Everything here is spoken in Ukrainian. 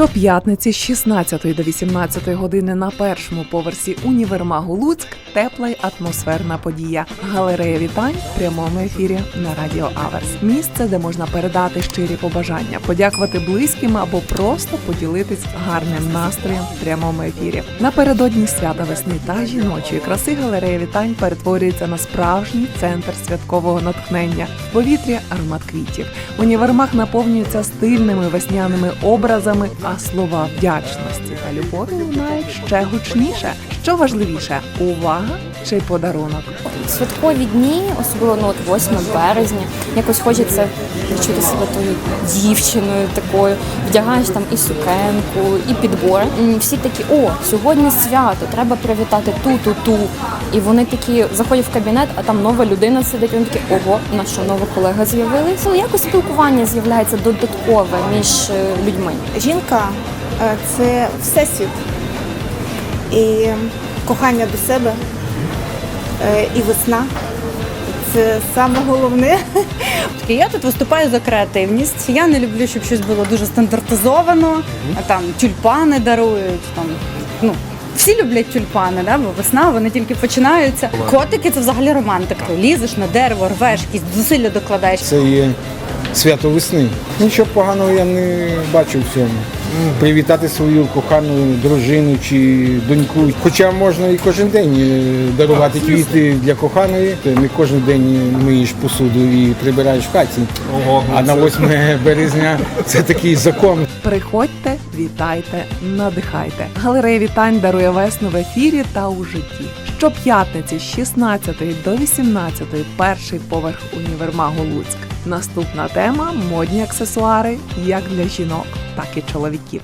Щоп'ятниці з 16 до 18 години на першому поверсі універмагу Луцьк тепла й атмосферна подія. Галерея вітань в прямому ефірі на Радіо Аверс. Місце, де можна передати щирі побажання, подякувати близьким або просто поділитись гарним настроєм в прямому ефірі. Напередодні свята весни та жіночої краси галерея вітань перетворюється на справжній центр святкового натхнення. В повітрі аромат квітів. Універмаг наповнюється стильними весняними образами, а слова вдячності та любові лунають ще гучніше. Що важливіше, увага чи подарунок? Святкові дні, особливо ну, от 8 березня, якось хочеться відчути себе тою дівчиною такою. Вдягаєш там і сукенку, і підбори. Всі такі, о, сьогодні свято, треба привітати ту, ту, ту. І вони такі заходять в кабінет, а там нова людина сидить. Вони такі, ого, що нова колега з'явилася. Ну, Якось спілкування з'являється додаткове між е, людьми. Жінка е, це всесвіт і кохання до себе, е, і весна. Це саме головне. Я тут виступаю за креативність. Я не люблю, щоб щось було дуже стандартизовано. А там тюльпани дарують. Там ну всі люблять тюльпани, да? бо весна вони тільки починаються. Котики це взагалі романтика. Лізеш на дерево, рвеш, якісь зусилля докладаєш. Це є свято весни. Нічого поганого я не бачу в цьому. Привітати свою кохану дружину чи доньку. Хоча можна і кожен день е, дарувати квіти для коханої. Не кожен день миєш посуду і прибираєш в хаті. А на 8 березня це такий закон. Приходьте, вітайте, надихайте. Галерея вітань дарує весну в ефірі та у житті. Щоп'ятниці з 16 до 18 перший поверх універмагу Луцьк. Наступна тема модні аксесуари як для жінок, так чоловіків.